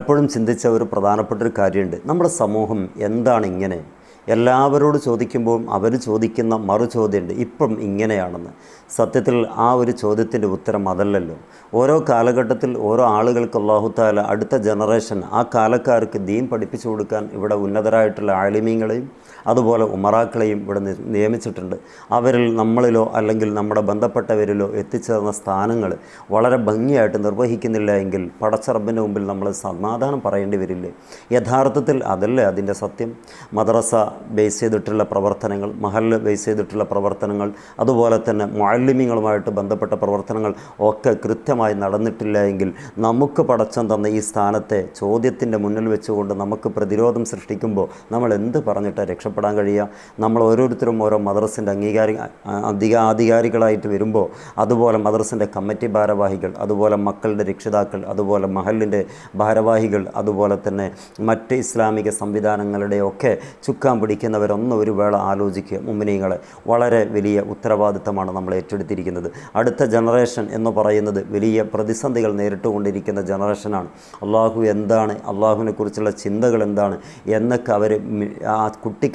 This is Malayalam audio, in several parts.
എപ്പോഴും ചിന്തിച്ച ഒരു പ്രധാനപ്പെട്ട ഒരു കാര്യമുണ്ട്. നമ്മുടെ സമൂഹം എന്താണ് ഇങ്ങനെ? എല്ലാവരോട് ചോദിക്കുമ്പോൾ അവർ ചോദിക്കുന്ന മറു ചോദ്യമുണ്ട് ഇപ്പം ഇങ്ങനെയാണെന്ന്. സത്യത്തിൽ ആ ഒരു ചോദ്യത്തിന്റെ ഉത്തരം അതല്ലല്ലോ. ഓരോ കാലഘട്ടത്തിൽ ഓരോ ആളുകൾക്ക് അള്ളാഹുത്താല അടുത്ത ജനറേഷൻ ആ കാലക്കാർക്ക് ദീൻ പഠിപ്പിച്ചു കൊടുക്കാൻ ഇവിടെ ഉന്നതരായിട്ടുള്ള ആലിമീങ്ങളെയും അതുപോലെ ഉമറാക്കളെയും ഇവിടെ നിയമിച്ചിട്ടുണ്ട്. അവരിൽ നമ്മളിലോ അല്ലെങ്കിൽ നമ്മുടെ ബന്ധപ്പെട്ടവരിലോ എത്തിച്ചേർന്ന സ്ഥാനങ്ങൾ വളരെ ഭംഗിയായിട്ട് നിർവഹിക്കുന്നില്ല എങ്കിൽ പടച്ചറബിന്റെ മുമ്പിൽ നമ്മൾ സമാധാനം പറയേണ്ടി വരില്ലേ? യഥാർത്ഥത്തിൽ അതല്ലേ അതിന്റെ സത്യം? മദ്രസ ബേസ് ചെയ്തിട്ടുള്ള പ്രവർത്തനങ്ങൾ മഹല്ല് ബേസ് ചെയ്തിട്ടുള്ള പ്രവർത്തനങ്ങൾ അതുപോലെ തന്നെ മാലിന്യങ്ങളുമായിട്ട് ബന്ധപ്പെട്ട പ്രവർത്തനങ്ങൾ ഒക്കെ കൃത്യമായി നടന്നിട്ടില്ല എങ്കിൽ നമുക്ക് പടച്ചം തന്ന ഈ സ്ഥാനത്തെ ചോദ്യത്തിന്റെ മുന്നിൽ വെച്ചുകൊണ്ട് നമുക്ക് പ്രതിരോധം സൃഷ്ടിക്കുമ്പോൾ നമ്മൾ എന്ത് പറഞ്ഞിട്ട് രക്ഷപ്പെടാൻ കഴിയുക. നമ്മൾ ഓരോരുത്തരും ഓരോ മദ്രസിന്റെ അംഗീകാരി അധിക ആധികാരികളായിട്ട് വരുമ്പോൾ അതുപോലെ മദ്രസിന്റെ കമ്മിറ്റി ഭാരവാഹികൾ അതുപോലെ മക്കളുടെ രക്ഷിതാക്കൾ അതുപോലെ മഹലിന്റെ ഭാരവാഹികൾ അതുപോലെ തന്നെ മറ്റ് ഇസ്ലാമിക സംവിധാനങ്ങളുടെ ഒക്കെ ചുക്കാൻ പിടിക്കുന്നവരൊന്നും ഒരു വേള ആലോചിക്കുക മുമ്മിനികളെ വളരെ വലിയ ഉത്തരവാദിത്തമാണ് നമ്മൾ ഏറ്റെടുത്തിരിക്കുന്നത്. അടുത്ത ജനറേഷൻ എന്ന് പറയുന്നത് വലിയ പ്രതിസന്ധികൾ നേരിട്ടുകൊണ്ടിരിക്കുന്ന ജനറേഷനാണ്. അള്ളാഹു എന്താണ് അള്ളാഹുവിനെ കുറിച്ചുള്ള ചിന്തകൾ എന്താണ് എന്നൊക്കെ അവർ ആ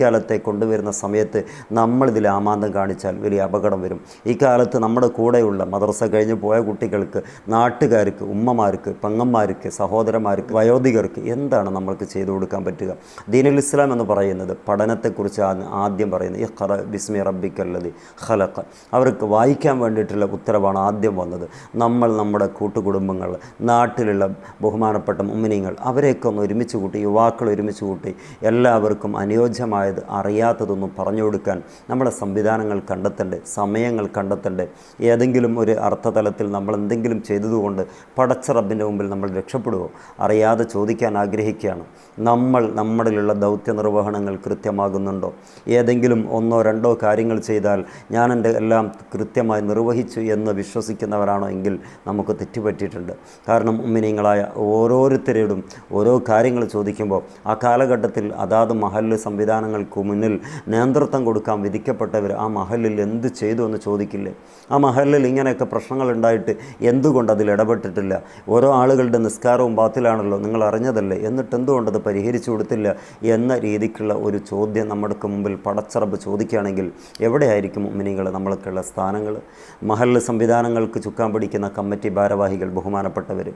കുട്ടിക്കാലത്തെ കൊണ്ടുവരുന്ന സമയത്ത് നമ്മളിതിൽ ആമാന്തം കാണിച്ചാൽ വലിയ അപകടം വരും. ഈ കാലത്ത് നമ്മുടെ കൂടെയുള്ള മദ്രസ കഴിഞ്ഞ് പോയ കുട്ടികൾക്ക് നാട്ടുകാർക്ക് ഉമ്മമാർക്ക് പെങ്ങന്മാർക്ക് സഹോദരന്മാർക്ക് വയോധികർക്ക് എന്താണ് നമ്മൾക്ക് ചെയ്തു കൊടുക്കാൻ പറ്റുക? ദീനുൽ ഇസ്ലാം എന്ന് പറയുന്നത് പഠനത്തെക്കുറിച്ചാണ് ആദ്യം പറയുന്നത്. ഈ ഖറ ബിസ്മി റബ്ബിക്കല്ലതി ഖലഖ. അവർക്ക് വായിക്കാൻ വേണ്ടിയിട്ടുള്ള ഉത്തരവാണ് ആദ്യം വന്നത്. നമ്മൾ നമ്മുടെ കൂട്ടുകുടുംബങ്ങൾ നാട്ടിലുള്ള ബഹുമാനപ്പെട്ട ഉമ്മിനിങ്ങൾ അവരെയൊക്കെ ഒന്ന് ഒരുമിച്ച് കൂട്ടി യുവാക്കൾ ഒരുമിച്ച് കൂട്ടി എല്ലാവർക്കും അനുയോജ്യമായത് അറിയാത്തതൊന്നും പറഞ്ഞു കൊടുക്കാൻ നമ്മുടെ സംവിധാനങ്ങൾ കണ്ടെത്തണ്ടേ സമയങ്ങൾ കണ്ടെത്തണ്ടേ ഏതെങ്കിലും ഒരു അർത്ഥതലത്തിൽ നമ്മൾ എന്തെങ്കിലും ചെയ്തതുകൊണ്ട് പടച്ച റബ്ബിന്റെ മുമ്പിൽ നമ്മൾ രക്ഷപ്പെടുമോ അറിയാതെ ചോദിക്കാൻ ആഗ്രഹിക്കുകയാണ്. നമ്മൾ നമ്മളിലുള്ള ദൗത്യ നിർവഹണങ്ങൾ കൃത്യമാകുന്നുണ്ടോ? ഏതെങ്കിലും ഒന്നോ രണ്ടോ കാര്യങ്ങൾ ചെയ്താൽ ഞാൻ എന്റെ എല്ലാം കൃത്യമായി നിർവഹിച്ചു എന്ന് വിശ്വസിക്കുന്നവരാണോ എങ്കിൽ നമുക്ക് തെറ്റുപറ്റിയിട്ടുണ്ട്. കാരണം ഉമ്മിനിങ്ങളായ ഓരോരുത്തരോടും ഓരോ കാര്യങ്ങൾ ചോദിക്കുമ്പോൾ ആ കാലഘട്ടത്തിൽ അതാത് മഹല്ല് സംവിധാനങ്ങൾക്ക് മുന്നിൽ നേതൃത്വം കൊടുക്കാൻ വിധിക്കപ്പെട്ടവർ ആ മഹലിൽ എന്ത് ചെയ്തു എന്ന് ചോദിക്കില്ലേ? ആ മഹലിൽ ഇങ്ങനെയൊക്കെ പ്രശ്നങ്ങൾ ഉണ്ടായിട്ട് എന്തുകൊണ്ട് അതിൽ ഇടപെട്ടിട്ടില്ല? ഓരോ ആളുകളുടെ നിസ്കാരവും ബാത്തിലാണല്ലോ നിങ്ങൾ അറിഞ്ഞതല്ലേ? എന്നിട്ട് എന്തുകൊണ്ടത് പരിഹരിച്ചു കൊടുത്തില്ല എന്ന രീതിക്കുള്ള ഒരു ചോദ്യം നമ്മുടെ മുമ്പിൽ പടച്ചറബ് ചോദിക്കുകയാണെങ്കിൽ എവിടെയായിരിക്കും ഉമ്മിനികൾ നമ്മൾക്കുള്ള സ്ഥാനങ്ങൾ മഹല്ല് സംവിധാനങ്ങൾക്ക് ചുക്കാൻ പിടിക്കുന്ന കമ്മിറ്റി ഭാരവാഹികൾ ബഹുമാനപ്പെട്ടവർ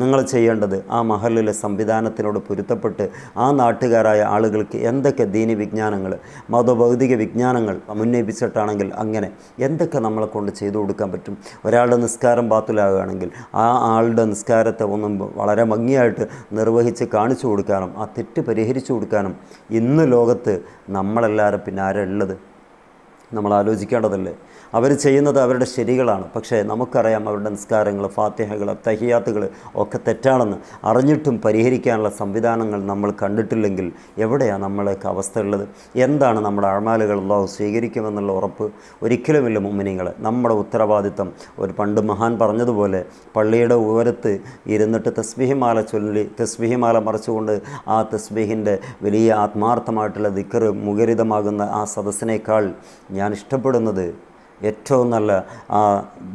നിങ്ങൾ ചെയ്യേണ്ടത് ആ മഹലിലെ സംവിധാനത്തിനോട് പൊരുത്തപ്പെട്ട് ആ നാട്ടുകാരായ ആളുകൾക്ക് എന്തൊക്കെ ദീനി വിജ്ഞാനങ്ങൾ മതഭൗതിക വിജ്ഞാനങ്ങൾ മുന്നേപ്പിച്ചിട്ടാണെങ്കിൽ അങ്ങനെ എന്തൊക്കെ നമ്മളെ കൊണ്ട് ചെയ്തു കൊടുക്കാൻ പറ്റും? ഒരാളുടെ നിസ്കാരം ബാത്തിലാകുകയാണെങ്കിൽ ആ ആളുടെ നിസ്കാരത്തെ ഒന്നും വളരെ ഭംഗിയായിട്ട് നിർവഹിച്ച് കാണിച്ചു കൊടുക്കാനും ആ തെറ്റ് പരിഹരിച്ചു കൊടുക്കാനും ഇന്ന് ലോകത്ത് നമ്മളെല്ലാവരും പിന്നെ ആരാ ഉള്ളത് നമ്മൾ ആലോചിക്കേണ്ടതല്ലേ അവർ ചെയ്യുന്നത് അവരുടെ ശരികളാണ്. പക്ഷേ നമുക്കറിയാം അവരുടെ നിസ്കാരങ്ങൾ ഫാത്തിഹകൾ തഹിയാത്തുകൾ ഒക്കെ തെറ്റാണെന്ന്. അറിഞ്ഞിട്ടും പരിഹരിക്കാനുള്ള സംവിധാനങ്ങൾ നമ്മൾ കണ്ടിട്ടില്ലെങ്കിൽ എവിടെയാണ് നമ്മളൊക്കെ അവസ്ഥ ഉള്ളത് എന്താണ് നമ്മുടെ അഴമാലുകൾ അള്ളാഹു സ്വീകരിക്കുമെന്നുള്ള ഉറപ്പ്? ഒരിക്കലുമില്ല മുമ്മിനിങ്ങൾ നമ്മുടെ ഉത്തരവാദിത്തം ഒരു പണ്ട് മഹാൻ പറഞ്ഞതുപോലെ പള്ളിയുടെ ഉയരത്ത് ഇരുന്നിട്ട് തസ്ബിഹിമാല ചൊല്ലി തസ്ബിഹിമാല മറിച്ചുകൊണ്ട് ആ തസ്ബിഹിന്റെ വലിയ ആത്മാർത്ഥമായിട്ടുള്ള ദിക്കറ് മുഖരിതമാകുന്ന ആ സദസ്സിനേക്കാൾ ഞാൻ ഇഷ്ടപ്പെടുന്നത് ഏറ്റവും നല്ല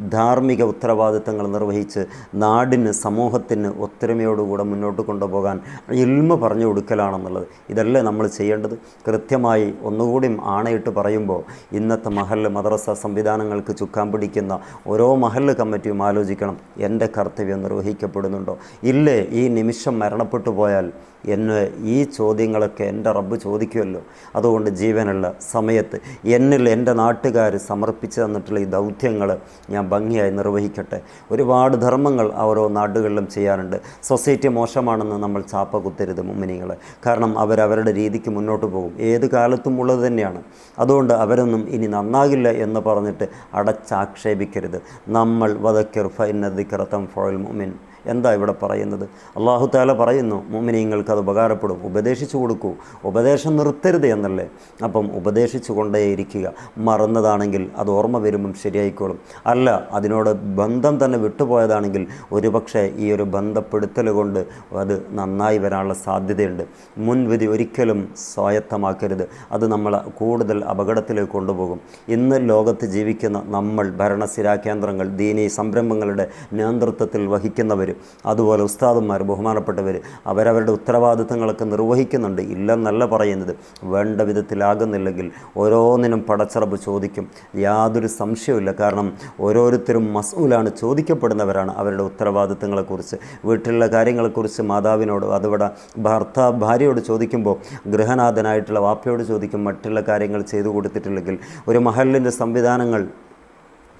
ധാർമ്മിക ഉത്തരവാദിത്തങ്ങൾ നിർവഹിച്ച് നാടിന് സമൂഹത്തിന് ഒത്തൊരുമയോടുകൂടെ മുന്നോട്ട് കൊണ്ടുപോകാൻ ഇൽമ പറഞ്ഞു കൊടുക്കലാണെന്നുള്ളത്. ഇതല്ലേ നമ്മൾ ചെയ്യേണ്ടത്? കൃത്യമായി ഒന്നുകൂടി ആണയിട്ട് പറയുമ്പോൾ ഇന്നത്തെ മഹല്ല് മദ്രസ സംവിധാനങ്ങൾക്ക് ചുക്കാൻ പിടിക്കുന്ന ഓരോ മഹല്ല് കമ്മിറ്റിയും ആലോചിക്കണം. എന്റെ കർത്തവ്യം നിർവഹിക്കപ്പെടുന്നുണ്ടോ? ഇല്ലേ ഈ നിമിഷം മരണപ്പെട്ടു പോയാൽ എന്നെ ഈ ചോദ്യങ്ങളൊക്കെ എന്റെ റബ്ബ് ചോദിക്കുമല്ലോ. അതുകൊണ്ട് ജീവനുള്ള സമയത്ത് എന്നിൽ എന്റെ നാട്ടുകാർ സമർപ്പിച്ച് തന്നിട്ടുള്ള ഈ ദൗത്യങ്ങൾ ഞാൻ ഭംഗിയായി നിർവഹിക്കട്ടെ. ഒരുപാട് ധർമ്മങ്ങൾ ഓരോ നാടുകളിലും ചെയ്യാറുണ്ട്. സൊസൈറ്റി മോശമാണെന്ന് നമ്മൾ ചാപ്പ കുത്തരുത് മുമ്മിനികൾ കാരണം അവരവരുടെ രീതിക്ക് മുന്നോട്ട് പോകും. ഏത് കാലത്തും ഉള്ളത് തന്നെയാണ്. അതുകൊണ്ട് അവരൊന്നും ഇനി നന്നാകില്ല എന്ന് പറഞ്ഞിട്ട് അടച്ചാക്ഷേപിക്കരുത്. നമ്മൾ വധക്കിർ ഫൈനദിക്കറത്തം ഫോയിൽ മുമിൻ എന്താ ഇവിടെ പറയുന്നത്? അള്ളാഹു താല പറയുന്നു മോമിനിങ്ങൾക്ക് അത് ഉപകാരപ്പെടും. ഉപദേശിച്ചു കൊടുക്കൂ. ഉപദേശം നിർത്തരുത് എന്നല്ലേ? അപ്പം ഉപദേശിച്ചു കൊണ്ടേയിരിക്കുക മറന്നതാണെങ്കിൽ അത് ഓർമ്മ വരുമ്പം ശരിയായിക്കോളും. അല്ല അതിനോട് ബന്ധം തന്നെ വിട്ടുപോയതാണെങ്കിൽ ഒരുപക്ഷെ ഈ ഒരു ബന്ധപ്പെടുത്തൽ കൊണ്ട് അത് നന്നായി വരാനുള്ള സാധ്യതയുണ്ട്. മുൻവിധി ഒരിക്കലും സ്വായത്തമാക്കരുത്. അത് നമ്മൾ കൂടുതൽ അപകടത്തിലേക്ക് കൊണ്ടുപോകും. ഇന്ന് ലോകത്ത് ജീവിക്കുന്ന നമ്മൾ ഭരണസ്ഥിരാ കേന്ദ്രങ്ങൾ ദീനീ സംരംഭങ്ങളുടെ നേതൃത്വത്തിൽ വഹിക്കുന്നവർ ഉദ്യോഗസ്ഥരുള്ളവർ അതുപോലെ ഉസ്താദന്മാർ ബഹുമാനപ്പെട്ടവർ അവരവരുടെ ഉത്തരവാദിത്തങ്ങളൊക്കെ നിർവഹിക്കുന്നുണ്ട്. ഇല്ലെന്നല്ല പറയുന്നത്. വേണ്ട വിധത്തിലാകുന്നില്ലെങ്കിൽ ഓരോന്നിനും പടച്ചറബ് ചോദിക്കും. യാതൊരു സംശയവുമില്ല. കാരണം ഓരോരുത്തരും മസൂലാണ് ചോദിക്കപ്പെടുന്നവരാണ് അവരുടെ ഉത്തരവാദിത്തങ്ങളെക്കുറിച്ച്. വീട്ടിലുള്ള കാര്യങ്ങളെക്കുറിച്ച് മാതാവിനോട് അതുവിടെ ഭർത്താവ് ഭാര്യയോട് ചോദിക്കുമ്പോൾ ഗൃഹനാഥനായിട്ടുള്ള വാപ്പയോട് ചോദിക്കും. മറ്റുള്ള കാര്യങ്ങൾ ചെയ്തു കൊടുത്തിട്ടില്ലെങ്കിൽ ഒരു മഹലിന്റെ സംവിധാനങ്ങൾ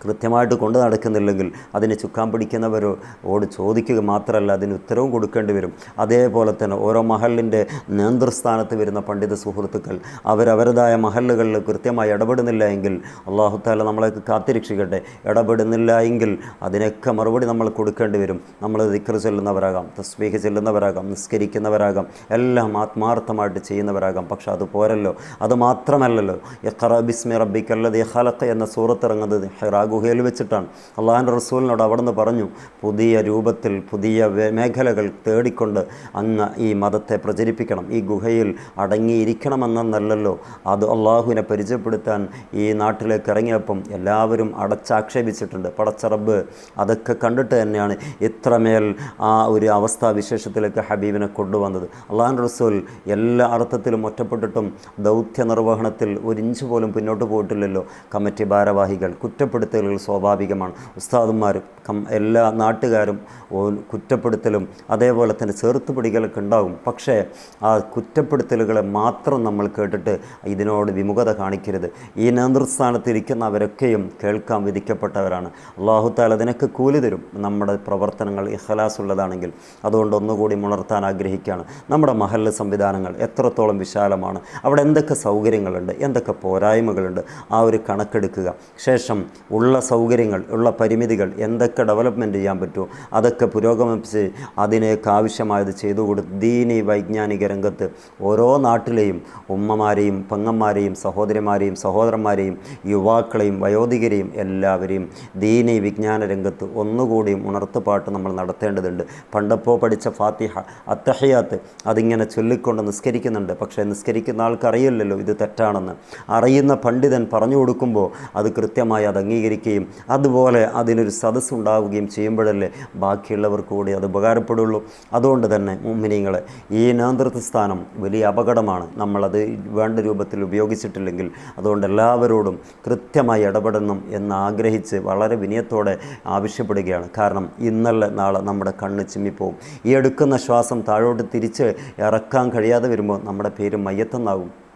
കൃത്യമായിട്ട് കൊണ്ടു നടക്കുന്നില്ലെങ്കിൽ അതിന് ചുക്കാൻ പിടിക്കുന്നവരോട് ചോദിക്കുക മാത്രമല്ല അതിന് ഉത്തരവും കൊടുക്കേണ്ടി വരും. അതേപോലെ തന്നെ ഓരോ മഹലിന്റെ നേതൃസ്ഥാനത്ത് വരുന്ന പണ്ഡിത സുഹൃത്തുക്കൾ അവരവരുടേതായ മഹലുകളിൽ കൃത്യമായി ഇടപെടുന്നില്ല എങ്കിൽ അള്ളാഹുത്താല നമ്മളെയൊക്കെ കാത്തിരക്ഷിക്കട്ടെ. ഇടപെടുന്നില്ല എങ്കിൽ അതിനൊക്കെ മറുപടി നമ്മൾ കൊടുക്കേണ്ടി വരും. നമ്മൾ ദിക്കർ ചെല്ലുന്നവരാകാം തസ്ബീഹ് ചെല്ലുന്നവരാകാം നിസ്കരിക്കുന്നവരാകാം എല്ലാം ആത്മാർത്ഥമായിട്ട് ചെയ്യുന്നവരാകാം. പക്ഷെ അത് പോരല്ലോ. അത് മാത്രമല്ലല്ലോ. യഖറ ബിസ്മി റബ്ബിക്കല്ലത് ഖലഖ എന്ന സൂറത്ത് ഇറങ്ങുന്നത് ഹിറാ ഗുഹയിൽ വെച്ചിട്ടാണ്. അള്ളാഹാന്റെ റസൂലിനോട് അവിടെ നിന്ന് പറഞ്ഞു പുതിയ രൂപത്തിൽ പുതിയ മേഖലകൾ തേടിക്കൊണ്ട് അങ്ങ് ഈ മതത്തെ പ്രചരിപ്പിക്കണം. ഈ ഗുഹയിൽ അടങ്ങിയിരിക്കണമെന്നല്ലോ അത് അള്ളാഹുവിനെ പരിചയപ്പെടുത്താൻ ഈ നാട്ടിലേക്ക് ഇറങ്ങിയപ്പം എല്ലാവരും അടച്ചാക്ഷേപിച്ചിട്ടുണ്ട്. പടച്ചറബ് അതൊക്കെ കണ്ടിട്ട് തന്നെയാണ് ഇത്രമേൽ ആ ഒരു അവസ്ഥാ വിശേഷത്തിലേക്ക് ഹബീബിനെ കൊണ്ടുവന്നത്. അള്ളാഹാൻ റസൂൽ എല്ലാ അർത്ഥത്തിലും ഒറ്റപ്പെട്ടിട്ടും ദൗത്യ നിർവഹണത്തിൽ ഒരു ഇഞ്ച് പോലും പിന്നോട്ട് പോയിട്ടില്ലല്ലോ. കമ്മിറ്റി ഭാരവാഹികൾ കുറ്റപ്പെടുത്തലുകൾ സ്വാഭാവികമാണ്. ഉസ്താദന്മാരും എല്ലാ നാട്ടുകാരും കുറ്റപ്പെടുത്തലും അതേപോലെ തന്നെ ചേർത്ത് പിടികളൊക്കെ ഉണ്ടാകും. പക്ഷേ ആ കുറ്റപ്പെടുത്തലുകളെ മാത്രം നമ്മൾ കേട്ടിട്ട് ഇതിനോട് വിമുഖത കാണിക്കരുത്. ഈ നേതൃസ്ഥാനത്തിരിക്കുന്നവരൊക്കെയും കേൾക്കാൻ വിധിക്കപ്പെട്ടവരാണ്. അള്ളാഹുത്താൽ അതിനൊക്കെ കൂലി തരും. നമ്മുടെ പ്രവർത്തനങ്ങൾ ഇഖലാസ് ഉള്ളതാണെങ്കിൽ അതുകൊണ്ട് ഒന്നുകൂടി ഉണർത്താൻ ആഗ്രഹിക്കുകയാണ്. നമ്മുടെ മഹല്ല് സംവിധാനങ്ങൾ എത്രത്തോളം വിശാലമാണ്. അവിടെ എന്തൊക്കെ സൗകര്യങ്ങളുണ്ട്? എന്തൊക്കെ പോരായ്മകളുണ്ട്? ആ ഒരു കണക്കെടുക്കുക. ശേഷം ഉള്ള സൗകര്യങ്ങൾ ഉള്ള പരിമിതികൾ എന്തൊക്കെ ഡെവലപ്മെന്റ് ചെയ്യാൻ പറ്റുമോ അതൊക്കെ പുരോഗമിച്ച് അതിനേക്ക് ആവശ്യമായത് ചെയ്തു കൊടുത്ത് ദീനി വൈജ്ഞാനിക രംഗത്ത് ഓരോ നാട്ടിലെയും ഉമ്മമാരെയും പെങ്ങന്മാരെയും സഹോദരിമാരെയും സഹോദരന്മാരെയും യുവാക്കളെയും വയോധികരെയും എല്ലാവരെയും ദീനി വിജ്ഞാന രംഗത്ത് ഒന്നുകൂടിയും ഉണർത്തുപാട്ട് നമ്മൾ നടത്തേണ്ടതുണ്ട്. പണ്ടപ്പോൾ പഠിച്ച ഫാത്തിഹ അത്തഹയാത്ത് അതിങ്ങനെ ചൊല്ലിക്കൊണ്ട് നിസ്കരിക്കുന്നുണ്ട്. പക്ഷേ നിസ്കരിക്കുന്ന ആൾക്കറിയില്ലല്ലോ ഇത് തെറ്റാണെന്ന്. അറിയുന്ന പണ്ഡിതൻ പറഞ്ഞു കൊടുക്കുമ്പോൾ അത് കൃത്യമായി അത് അംഗീകരിക്കുകയും അതുപോലെ അതിനൊരു സദസ്സ് ഉണ്ടാവുകയും ചെയ്യുമ്പോഴല്ലേ ബാക്കിയുള്ളവർക്ക് കൂടി അത് ഉപകാരപ്പെടുള്ളൂ. അതുകൊണ്ട് തന്നെ മുമ്മിനിങ്ങൾ ഈ നേതൃത്വ സ്ഥാനം വലിയ അപകടമാണ്. നമ്മളത് വേണ്ട രൂപത്തിൽ ഉപയോഗിച്ചിട്ടില്ലെങ്കിൽ അതുകൊണ്ട് എല്ലാവരോടും കൃത്യമായി ഇടപെടണം എന്ന് ആഗ്രഹിച്ച് വളരെ വിനയത്തോടെ ആവശ്യപ്പെടുകയാണ്. കാരണം ഇന്നല്ല നാളെ നമ്മുടെ കണ്ണ് ചിമ്മിപ്പോവും. ഈ എടുക്കുന്ന ശ്വാസം താഴോട്ട് തിരിച്ച് ഇറക്കാൻ കഴിയാതെ വരുമ്പോൾ നമ്മുടെ പേര് മയ്യത്തെന്നാകും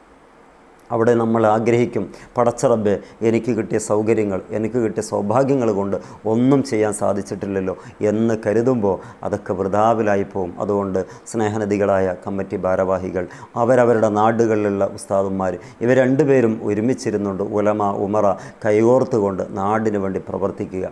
അവിടെ നമ്മൾ ആഗ്രഹിക്കും പടച്ചറബ് എനിക്ക് കിട്ടിയ സൗകര്യങ്ങൾ എനിക്ക് കിട്ടിയ സൗഭാഗ്യങ്ങൾ കൊണ്ട് ഒന്നും ചെയ്യാൻ സാധിച്ചിട്ടില്ലല്ലോ എന്ന് കരുതുമ്പോൾ അതൊക്കെ വൃതാവിലായി പോകും അതുകൊണ്ട് സ്നേഹനദികളായ കമ്മിറ്റി ഭാരവാഹികൾ അവരവരുടെ നാടുകളിലുള്ള ഉസ്താദന്മാർ ഇവർ രണ്ടുപേരും ഒരുമിച്ചിരുന്നുണ്ട് ഉലമ ഉമറ കൈകോർത്തുകൊണ്ട് നാടിനു വേണ്ടി പ്രവർത്തിക്കുക.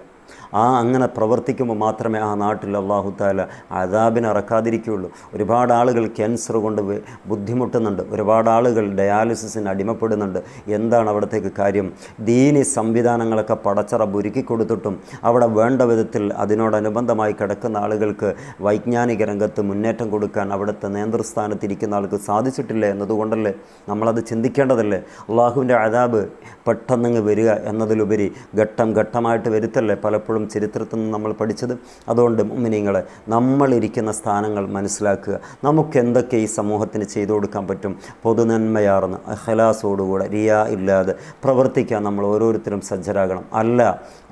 ആ അങ്ങനെ പ്രവർത്തിക്കുമ്പോൾ മാത്രമേ ആ നാട്ടിൽ അള്ളാഹു താല അതാബിനെ ഇറക്കാതിരിക്കുകയുള്ളൂ ഒരുപാട് ആളുകൾ ക്യാൻസർ കൊണ്ട് ബുദ്ധിമുട്ടുന്നുണ്ട്. ഒരുപാട് ആളുകൾ ഡയാലിസിസിന് അടിമപ്പെടുന്നുണ്ട്. എന്താണ് അവിടത്തേക്ക് കാര്യം? ദീനി സംവിധാനങ്ങളൊക്കെ പടച്ചറ ഒരുക്കി കൊടുത്തിട്ടും അവിടെ വേണ്ട വിധത്തിൽ അതിനോടനുബന്ധമായി കിടക്കുന്ന ആളുകൾക്ക് വൈജ്ഞാനിക രംഗത്ത് മുന്നേറ്റം കൊടുക്കാൻ അവിടുത്തെ നേതൃസ്ഥാനത്തിരിക്കുന്ന ആൾക്ക് സാധിച്ചിട്ടില്ല എന്നതുകൊണ്ടല്ലേ നമ്മളത് ചിന്തിക്കേണ്ടതല്ലേ? അള്ളാഹുവിന്റെ അതാബ് പെട്ടെന്നങ്ങ് വരിക എന്നതിലുപരി ഘട്ടം ഘട്ടമായിട്ട് വരുത്തല്ലേ? പലപ്പോഴും ചരിത്രത്തിൽ നിന്ന് നമ്മൾ പഠിച്ചത്. അതുകൊണ്ട് മുമിനിങ്ങളെ നമ്മളിരിക്കുന്ന സ്ഥാനങ്ങൾ മനസ്സിലാക്കുക. നമുക്ക് എന്തൊക്കെ ഈ സമൂഹത്തിന് ചെയ്തു കൊടുക്കാൻ പറ്റും? പൊതുനന്മയാർന്ന് അഹലാസോടുകൂടെ റിയ ഇല്ലാതെ പ്രവർത്തിക്കാൻ നമ്മൾ ഓരോരുത്തരും സജ്ജരാകണം. അല്ല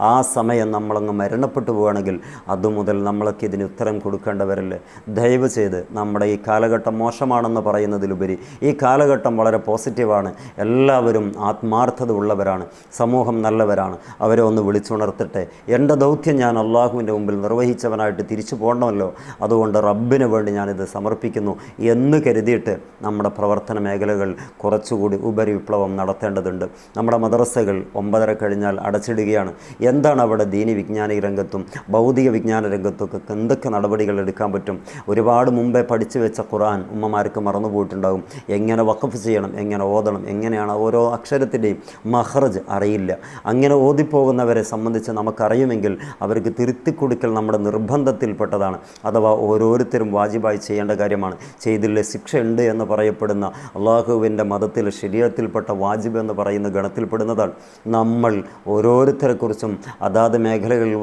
ആ സമയം നമ്മളങ്ങ് മരണപ്പെട്ടു പോവുകയാണെങ്കിൽ അതുമുതൽ നമ്മളൊക്കെ ഇതിന് ഉത്തരം കൊടുക്കേണ്ടവരല്ലേ? ദയവ് ചെയ്ത് നമ്മുടെ ഈ കാലഘട്ടം മോശമാണെന്ന് പറയുന്നതിലുപരി ഈ കാലഘട്ടം വളരെ പോസിറ്റീവാണ്. എല്ലാവരും ആത്മാർത്ഥത ഉള്ളവരാണ് സമൂഹം നല്ലവരാണ്. അവരെ ഒന്ന് വിളിച്ചുണർത്തട്ടെ. എന്റെ ദൗത്യം ഞാൻ അള്ളാഹുവിന്റെ മുമ്പിൽ നിർവഹിച്ചവനായിട്ട് തിരിച്ചു പോകണമല്ലോ. അതുകൊണ്ട് റബ്ബിന് വേണ്ടി ഞാനിത് സമർപ്പിക്കുന്നു എന്ന് കരുതിയിട്ട് നമ്മുടെ പ്രവർത്തന മേഖലകൾ കുറച്ചുകൂടി ഉപരിവിപ്ലവം നടത്തേണ്ടതുണ്ട്. നമ്മുടെ മദ്രസകൾ ഒമ്പതര കഴിഞ്ഞാൽ അടച്ചിടുകയാണ്. എന്താണ് അവിടെ ദീനി വിജ്ഞാനിക രംഗത്തും ഭൗതിക വിജ്ഞാന രംഗത്തൊക്കെ എന്തൊക്കെ നടപടികൾ എടുക്കാൻ പറ്റും? ഒരുപാട് മുമ്പേ പഠിച്ചു വെച്ച ഖുറാൻ ഉമ്മമാർക്ക് മറന്നുപോയിട്ടുണ്ടാകും എങ്ങനെ വഖഫ് ചെയ്യണം എങ്ങനെ ഓതണം എങ്ങനെയാണ് ഓരോ അക്ഷരത്തിന്റെയും മഹ്റജ് അറിയില്ല. അങ്ങനെ ഓതിപ്പോകുന്നവരെ സംബന്ധിച്ച് നമുക്കറിയുമെങ്കിൽ കഴിയുമെങ്കിൽ അവർക്ക് തിരുത്തി കൊടുക്കൽ നമ്മുടെ നിർബന്ധത്തിൽപ്പെട്ടതാണ്. അഥവാ ഓരോരുത്തരും വാജിബായി ചെയ്യേണ്ട കാര്യമാണ്. ചെയ്തില്ല ശിക്ഷയുണ്ട് എന്ന് പറയപ്പെടുന്ന അള്ളാഹുവിന്റെ മതത്തിൽ ശരീരത്തിൽപ്പെട്ട വാജിബ് എന്ന് പറയുന്ന ഗണത്തിൽപ്പെടുന്നതാണ്. നമ്മൾ ഓരോരുത്തരെക്കുറിച്ചും അതാത് മേഖലകളിൽ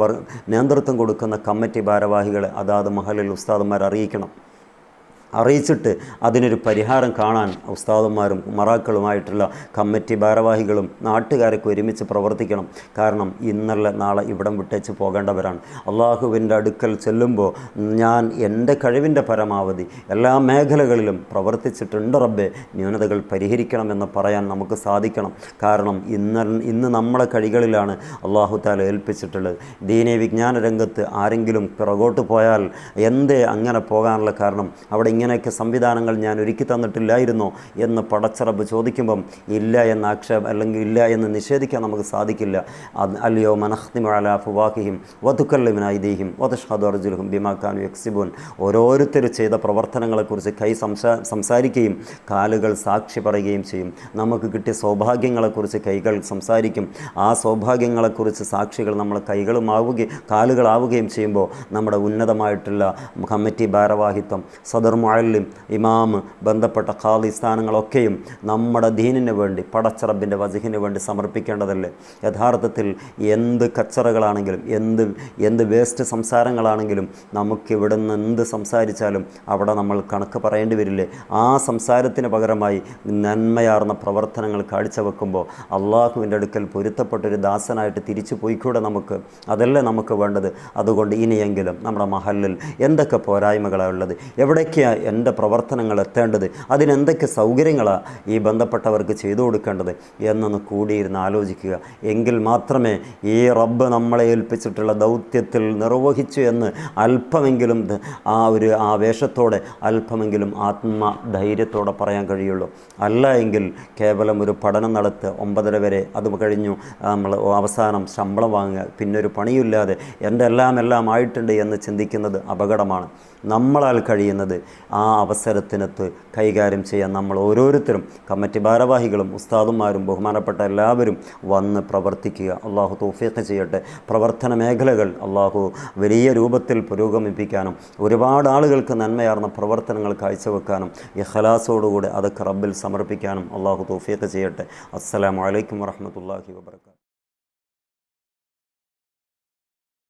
നേതൃത്വം കൊടുക്കുന്ന കമ്മിറ്റി ഭാരവാഹികളെ അതാത് മഹലിൽ ഉസ്താദന്മാർ അറിയിക്കണം. അറിയിച്ചിട്ട് അതിനൊരു പരിഹാരം കാണാൻ ഉസ്താദന്മാരും മറാക്കളുമായിട്ടുള്ള കമ്മിറ്റി ഭാരവാഹികളും നാട്ടുകാരൊക്കെ ഒരുമിച്ച് പ്രവർത്തിക്കണം. കാരണം ഇന്നല്ല നാളെ ഇവിടം വിട്ടേച്ച് പോകേണ്ടവരാണ്. അള്ളാഹുവിന്റെ അടുക്കൽ ചെല്ലുമ്പോൾ ഞാൻ എന്റെ കഴിവിന്റെ പരമാവധി എല്ലാ മേഖലകളിലും പ്രവർത്തിച്ചിട്ടുണ്ട് റബ്ബെ. ന്യൂനതകൾ പരിഹരിക്കണമെന്ന് പറയാൻ നമുക്ക് സാധിക്കണം. കാരണം ഇന്ന് ഇന്ന് നമ്മളെ കഴികളിലാണ് അള്ളാഹു താല ഏൽപ്പിച്ചിട്ടുള്ളത്. ദീനെ വിജ്ഞാന രംഗത്ത് ആരെങ്കിലും പിറകോട്ട് പോയാൽ എന്തേ അങ്ങനെ പോകാനുള്ള കാരണം? അവിടെ ഇങ്ങനെയൊക്കെ സംവിധാനങ്ങൾ ഞാൻ ഒരുക്കി തന്നിട്ടില്ലായിരുന്നോ എന്ന് പടച്ചറബ് ചോദിക്കുമ്പം ഇല്ല എന്ന ആക്ഷേപം അല്ലെങ്കിൽ ഇല്ല എന്ന് നിഷേധിക്കാൻ നമുക്ക് സാധിക്കില്ല. അല്ലയോ മനഹ്തിമല ഫുവാഹിയും വധുക്കല്ലിമിനായിദീഹിം വധഷ്ഹദ് അർജുലഹും ബിമാഖാനു യക്സിബുൻ. ഓരോരുത്തർ ചെയ്ത പ്രവർത്തനങ്ങളെക്കുറിച്ച് കൈ സംസാ സംസാരിക്കുകയും കാലുകൾ സാക്ഷി പറയുകയും ചെയ്യും. നമുക്ക് കിട്ടിയ സൗഭാഗ്യങ്ങളെക്കുറിച്ച് കൈകൾ സംസാരിക്കും. ആ സൗഭാഗ്യങ്ങളെക്കുറിച്ച് സാക്ഷികൾ നമ്മൾ കൈകളുമാവുകയും കാലുകളാവുകയും ചെയ്യുമ്പോൾ നമ്മുടെ ഉന്നതമായിട്ടുള്ള കമ്മിറ്റി ഭാരവാഹിത്വം സദർ മുഅല്ലിം ഇമാം ബന്ധപ്പെട്ട ഖാദി സ്ഥാനങ്ങളൊക്കെയും നമ്മുടെ ദീനിന് വേണ്ടി പടച്ചറബിന്റെ വജഹിന് വേണ്ടി സമർപ്പിക്കേണ്ടതല്ലേ? യഥാർത്ഥത്തിൽ എന്ത് കച്ചറകളാണെങ്കിലും എന്ത് എന്ത് വേസ്റ്റ് സംസാരങ്ങളാണെങ്കിലും നമുക്ക് ഇവിടെ നിന്ന് എന്ത് സംസാരിച്ചാലും അവിടെ നമ്മൾ കണക്ക് പറയേണ്ടി വരില്ലേ? ആ സംസാരത്തിന് പകരമായി നന്മയാർന്ന പ്രവർത്തനങ്ങൾ കാഴ്ചവെക്കുമ്പോൾ അള്ളാഹുവിന്റെ അടുക്കൽ പൊരുത്തപ്പെട്ടൊരു ദാസനായിട്ട് തിരിച്ചു പോയിക്കൂടെ നമുക്ക്? അതല്ലേ നമുക്ക് വേണ്ടത്? അതുകൊണ്ട് ഇനിയെങ്കിലും നമ്മുടെ മഹലിൽ എന്തൊക്കെ പോരായ്മകളാണ് ഉള്ളത്? എവിടേക്കാണ് എന്റെ പ്രവർത്തനങ്ങൾ എത്തേണ്ടത്? അതിനെന്തൊക്കെ സൗകര്യങ്ങളാണ് ഈ ബന്ധപ്പെട്ടവർക്ക് ചെയ്തു കൊടുക്കേണ്ടത്? എന്നൊന്ന് കൂടിയിരുന്ന് ആലോചിക്കുക. എങ്കിൽ മാത്രമേ ഈ റബ്ബ് നമ്മളെ ഏൽപ്പിച്ചിട്ടുള്ള ദൗത്യത്തിൽ നിർവഹിച്ചു എന്ന് അല്പമെങ്കിലും ആ ഒരു ആവേശത്തോടെ അല്പമെങ്കിലും ആത്മധൈര്യത്തോടെ പറയാൻ കഴിയുള്ളൂ. അല്ല എങ്കിൽ കേവലം ഒരു പഠനം നടത്തുക ഒമ്പതര വരെ അത് കഴിഞ്ഞു നമ്മൾ അവസാനം ശമ്പളം വാങ്ങുക. പിന്നെ ഒരു പണിയില്ലാതെ എന്റെ എല്ലാം എല്ലാം ആയിട്ടുണ്ട് എന്ന് ചിന്തിക്കുന്നത് അപകടമാണ്. നമ്മളാൽ കഴിയുന്നത് ആ അവസരത്തിനത്ത് കൈകാര്യം ചെയ്യാൻ നമ്മൾ ഓരോരുത്തരും കമ്മിറ്റി ഭാരവാഹികളും ഉസ്താദുമാരും ബഹുമാനപ്പെട്ട എല്ലാവരും വന്ന് പ്രവർത്തിക്കുക. അള്ളാഹു തൗഫീഖ് ചെയ്യട്ടെ. പ്രവർത്തന മേഖലകൾ അള്ളാഹു വലിയ രൂപത്തിൽ പുരോഗമിപ്പിക്കാനും ഒരുപാട് ആളുകൾക്ക് നന്മയാർന്ന പ്രവർത്തനങ്ങൾ കാഴ്ചവെക്കാനും ഇഖലാസോടുകൂടി അതൊക്കെ റബ്ബിൽ സമർപ്പിക്കാനും അള്ളാഹു തൗഫീഖ് ചെയ്യട്ടെ. അസ്സലാമു അലൈക്കും വറഹ്മത്തുള്ളാഹി വബറകാതുഹു.